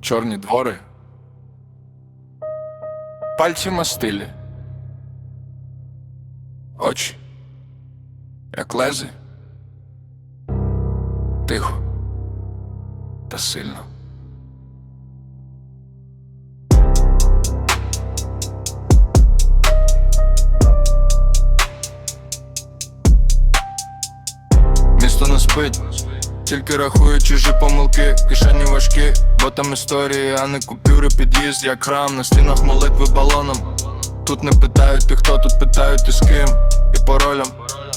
Чорні двори. Пальці мастилі. Очі. Як лези. Тихо. Та сильно. Спить, тільки рахує чужі помилки, кишені важкі, бо там історії, а не купюри, під'їзд, як храм, на стінах молитви балоном. Тут не питають ти хто, тут питають ти з ким і паролем.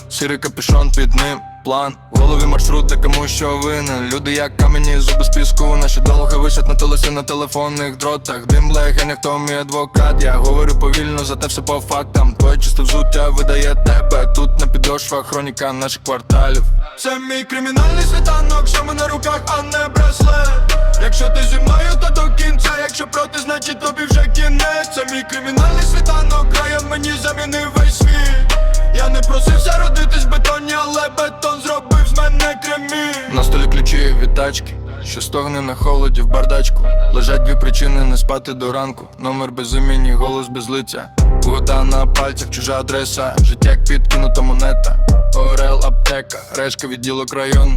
Сірий капюшон під ним, план, в голові маршрут, де кому що винен. Люди як камені, зуби з піску, наші долги висять на телесі на телефонних дротах. Дим легень, хто мій адвокат. Я говорю повільно, зате все по фактам. Твоє чисте взуття видає тебе. Тут підошвах хроніка наших кварталів. Це мій кримінальний світанок, що ми на руках, а не браслет. Якщо ти зі мною, то до кінця. Якщо проти, значить тобі вже кінець. Це мій кримінальний світанок, краєм мені замінив весь світ. Я не просився родитись в бетоні, але бетон зробив з мене кремінь На столі ключі від тачки, що стогне на холоді в бардачку. Лежать дві причини не спати до ранку. Номер без імені, голос без лиця. Вода на пальцях, чужа адреса, життя як підкинута монета. Орел, аптека, решка відділок району.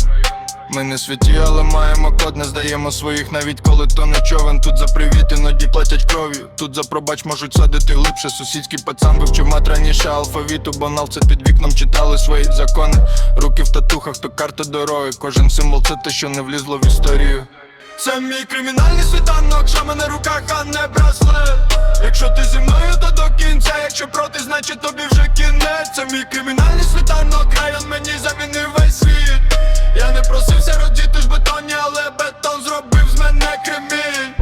Ми не святі, але маємо код, не здаємо своїх, навіть коли то не човен. Тут за привіт іноді платять кров'ю. Тут за пробач можуть садити глибше. Сусідський пацан вивчив мат раніше алфавіту, банал це під вікном читали свої закони. Руки в татухах, то карта дороги. Кожен символ це те, що не влізло в історію. Це мій кримінальний світанок, що мене руках, а не браслет. Якщо ти зі мною. Якщо проти, значить тобі вже кінець. Це мій кримінальний світанок, район мені замінив весь світ. Я не просився родити ж бетоні, але бетон зробив з мене кремінь.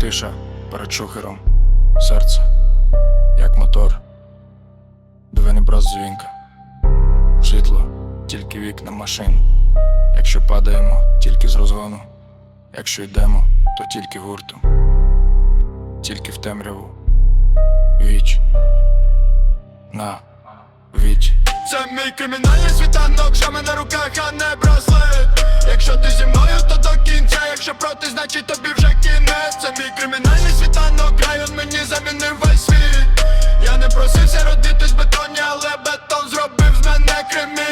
Тиша перед шухером, серце, як мотор. Двойний брат дзвінка. Житло, тільки вікна машин. Якщо падаємо, тільки з розгону. Якщо йдемо, то тільки гуртом, тільки в темряву віч. На. Віч. Це мій кримінальний світанок, що мене на руках, а не браслет. Якщо ти зі мною, то до кінця, якщо проти, значить тобі вже кінець. Це мій кримінальний світанок, район мені замінив весь світ. Я не просився родитись в бетоні, але бетон зробив з мене кримінальний